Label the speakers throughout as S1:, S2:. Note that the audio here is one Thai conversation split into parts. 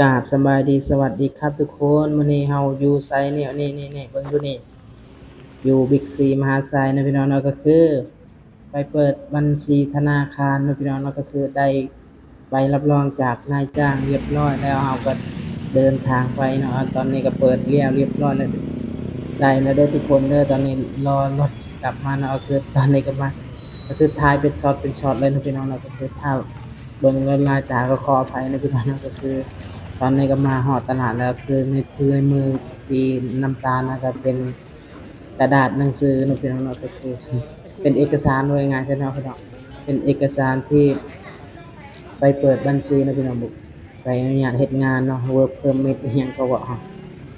S1: กราบสบายดีสวัสดีครับทุกคนมื้อนี้เฮาอยู่ไสเนี่ยนี่นี่นี่เบิ่งดูนี่อยู่บิ๊กซีมหาไซนะพี่น้องเนาะก็คือ ไปเปิดบัญชีธนาคารนะพี่น้องเนาะก็คือได้ใบรับรองจากนายจ้างเรียบร้อยแล้วเฮาก็เดินทางไปเนาะตอนนี้ก็เปิดเรียบเรียบร้อยแล้วได้แล้วเด้อทุกคนเด้อตอนนี้รอรถกลับมาเนาะก็คือตอนนี้ก็มาก็คือถ่ายเป็นช็อตเป็นช็อตเลยนะพี่น้องเนาะก็คือถ้าเบิ่งเวลายจากก็ขออภัยนะพี่น้องนะก็คือ ตอนนี้ก็มาหอดตลาดแล้วคือในคือในมือตีน้ำตาลนะก็เป็นกระดาษหนังสือนะพี่น้องเนาะก็คือเป็นเอกสารโดยงานใช่ไหมพี่น้องเป็นเอกสารที่ไปเปิดบัญชีนะพี่น้องบุกไปอนุญาตเฮ็ดงานเนาะ work permit อีหยังก็ว่าฮะ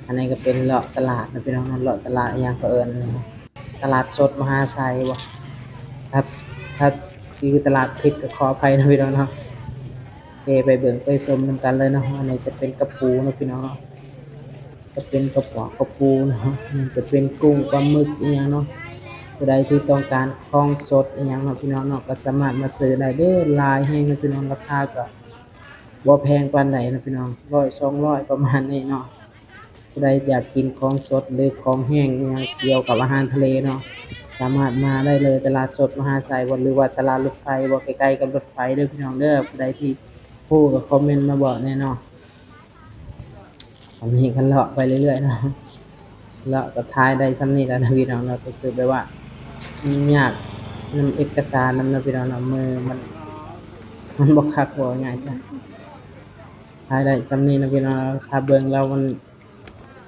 S1: อันนี้ก็เป็นเลาะตลาดนะพี่น้องเนาะเลาะตลาดอีหยังก็เอิ้นนะตลาดสดมหาไซบ่ครับถ้าคือตลาดผิดก็ขออภัยนะพี่น้องเนาะโอ เคไปเบิ่งไปชมนำกันเลยเนาะอันนี้จะเป็นกระปูเนาะพี่น้องจะเป็นกระป๋องกระปูเนาะจะเป็นกุ้งปลาหมึกอีหยังเนาะผู้ใดที่ต้องการของสดอีหยังเนาะพี่น้องเนาะก็สามารถมาซื้อได้เด้อลายแห้งนะพี่น้องราคาก็บ่แพงปานใดนะพี่น้อง100 200ประมาณนี้เนาะผู้ใดอยากกินของสดหรือของแห้งอีหยังเกี่ยวกับอาหารทะเลเนาะสามารถมาได้เลยตลาดสดมหาไซบ่หรือว่าตลาดรถไฟบ่ใกล้ๆกับรถไฟเด้อพี่น้องเด้อผู้ใดที่ ผู้ก็คอมเมนต์มาบอกแน่นอนอันนี้กันเลาะไปเรื่อยๆเนาะเลาะก็ท้ายได้ทำนี่แล้วนะพี่น้องเนาะก็คือแบบว่ามันยากนำเอกสารนำนะพี่น้องนะมือมัน มันบ่คักบ่ง่ายใช่ท้ายได้ทำนี่นะพี่น้องเนาะถ้าเบิ่งแล้วมัน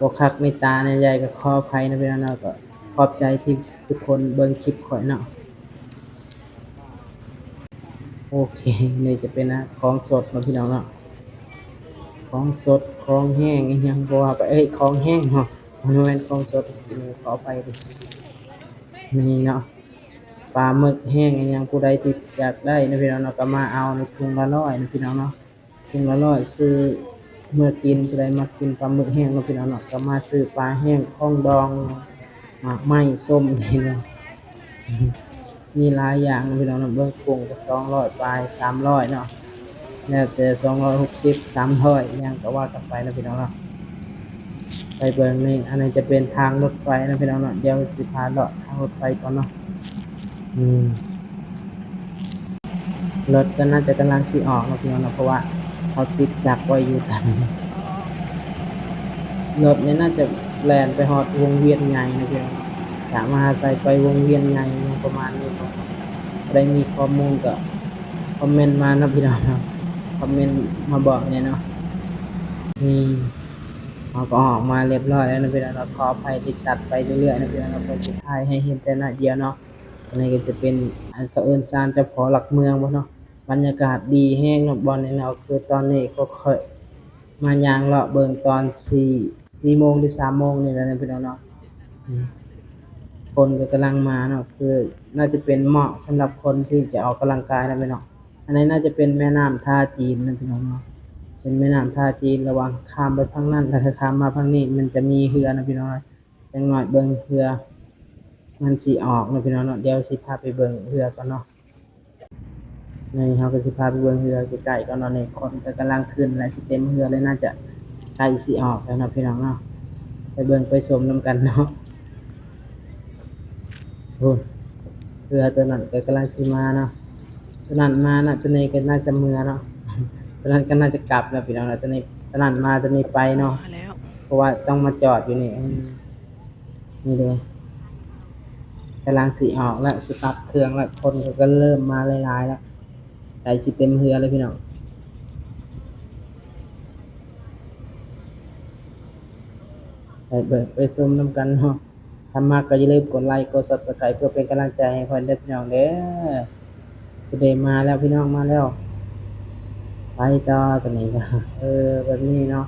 S1: บ่คักในตาในใจก็ขออภัยนะพี่น้องเนาก็ขอบใจที่ทุกคนเบิ่งคลิปข่อยเนาะ โอเคนี่จะเป็นนะของสดมาพี่น้องเนาะของสดของแห้งอีหยังบ่ว่าไปเอ้ยของแห้งเนาะมันบ่แม่นของสดกินขอไปดินี่เนาะปลาหมึกแห้งอีหยังผู้ใดที่อยากได้นะพี่น้องเนาะก็มาเอาในถุงละร้อยนะพี่น้องเนาะถุงละร้อยซื้อเมื่อกินผู้ใดมากินปลาหมึกแห้งนาะพี่น้องเนาะก็มาซื้อปลาแห้งข้องดองหมากไม้ส้มนี่เนาะ มีหลายอย่างพี่น้องเนะเบิ่งกุ้งก็200ปลาย300เนาะแล้วแต่260 300อิหยังก็ว่ากันไปนะพี่น้องเนาะไปเบิ่งนี่อันนี้จะเป็นทางรถไฟนะพี่น้องเนาะเดี๋ยวสิพาเลาะทางรถไฟก่อนเนาะอืมรถก็น่าจะกำลังสิออกนะพี่น้องเนาะเพราะว่าเขาติดจักไว้อยู่ตันรถนี่น่าจะแล่นไปฮอดวงเวียนใหญ่นะพี่น้อง ถามมาใส่ไปวงเวียนใหญ่ประมาณนี้บ่ได้มีข้อมูลก็คอมเมนต์มานะพี่น้องนะคอมเมนต์มาบอกเนี่ยเนาะนี่เราก็ออกมาเรียบร้อยแล้วนะพี่น้องเราขออภัยที่ตัดไปเรื่อยๆนะพี่น้องเราก็สุดท้ายให้เห็นแต่หน้าเดียวเนาะอันนี้ก็จะเป็นอันเขาเอินศาลเจ้าพ่อหลักเมืองบ่เนาะบรรยากาศดีแฮงเนาะบ่อนนี่เนาะคือตอนนี้ก็ค่อยมายางเลาะเบิ่งตอน4 4โมงหรือ3โมงนี่แหละนะพี่น้องเนาะ คนก็กำลังมาเนาะคือน่าจะเป็นเหมาะสำหรับคนที่จะออกกำลังกายนะพี่น้องอันนี้น่าจะเป็นแม่น้ำท่าจีนนะพี่น้องเนาะเป็นแม่น้ำท่าจีนระหวังข้ามไปฝั่งนั้นแล้วถ้าข้ามมาฝั่งนี้มันจะมีเรือนะพี่น้องจังหน่อยเบิ่งเรือมันสิออกนะพี่น้องเนาะเดี๋ยวสิพาไปเบิ่งเรือก่อนเนาะนี่เฮาก็สิพาไปเบิ่งเรือใกล้ๆก่อนเนาะนี่คนก็กำลังขึ้นและสิเต็มเรือเลยน่าจะใกล้สิออกแล้วนะพี่น้องเนาะไปเบิ่งไปชมนํกันเนาะ โอ้ยเรือตัวนั้นก็กำลังสิมาเนาะตัวนั้นมาน่ะตัวนี้ก็น่าจะเมือเนาะตัวนั้นก็น่าจะกลับแล้วพี่น้องนะตัวนี้ตัวนั้นมาตัวนี้ไปเนาะ
S2: มาแล้ว
S1: เพราะว่าต้องมาจอดอยู่นี่อืมนี่เลยกำลังสิออกแล้วสตาร์ทเครื่องแล้วคนก็เริ่มมาหลายๆแล้วใจสิเต็มเรือเลยพี่น้องไปเบิกไปซุ่มน้ำกันเนาะ ถ้ามากก็อย่าลืมกดไลค์กด Subscribe เพื่อเป็นกำลังใจให้เพิ่นเด้อพี่น้องเด้อผู้ใดมาแล้วพี่น้องมาแล้วไปต่อตอนนี้ก็เออแบบนี้เนาะ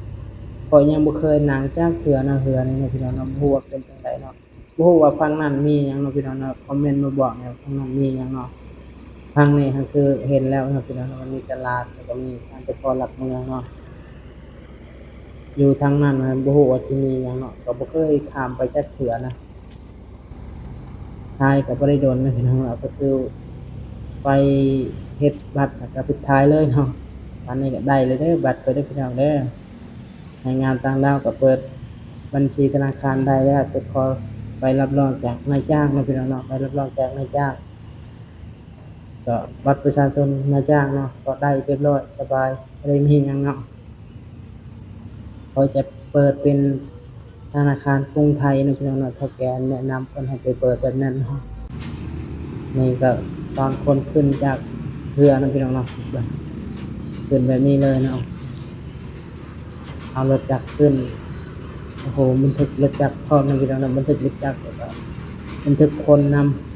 S1: ข้อยยังบ่เคยนั่งจักเทื่อเนาะเทื่อนี้เนาะพี่น้องเนาะบ่ฮู้ว่าเป็นจังไดเนาะบ่ฮู้ว่าฝั่งนั้นมีหยังเนาะพี่น้องเนาะคอมเมนต์มาบอกแหน่ฝั่งนั้นมีหยังเนาะฝั่งนี้ก็คือเห็นแล้วเนาะพี่น้องมันมีตลาดแล้วก็มีศาลเจ้าพ่อหลักเมืองเนาะอยู่ทางนั้นนะบ่ฮู้ว่าสิมีหยังเนาะก็บ่เคยข้ามไปจักเทื่อนะ ท้ายก็บ่ได้โดนนะพี่น้องเราก็คือไปเฮ็ดบัตรแล้วก็ปิดท้ายเลยเนาะตอนนี้ก็ได้เลยเด้อบัตรไปเด้พี่น้องเด้อแรงานต่างดาวก็เปิดบัญชีธนาคารได้แล้วไปขอไปรับรองจากนายจ้างนาะพี่น้องเนาะไปรับรองจากนายจ้าง ก็บัตรประชาชนนายจ้างเนาะก็ได้เรียบร้อยสบายไม่ได้มีหยังเนาะเขาจะเปิดเป็น ธนาคารกรุงไทยในะพี่น้องนาะถ้าแกแนะนำคนให้ไปเปิดแบบนั้นเนาะนี่ก็ตอนคนขึ้นจากเรือนะพี่น้องเนาะขึ้นแบบนี้เลยเนาะเอารถจักรขึ้นโอ้โหมันถึกรถจักรพร้อมนะพี่น้องเนาะมันถึกรถจักรแล้วก็มันถึกคนนำ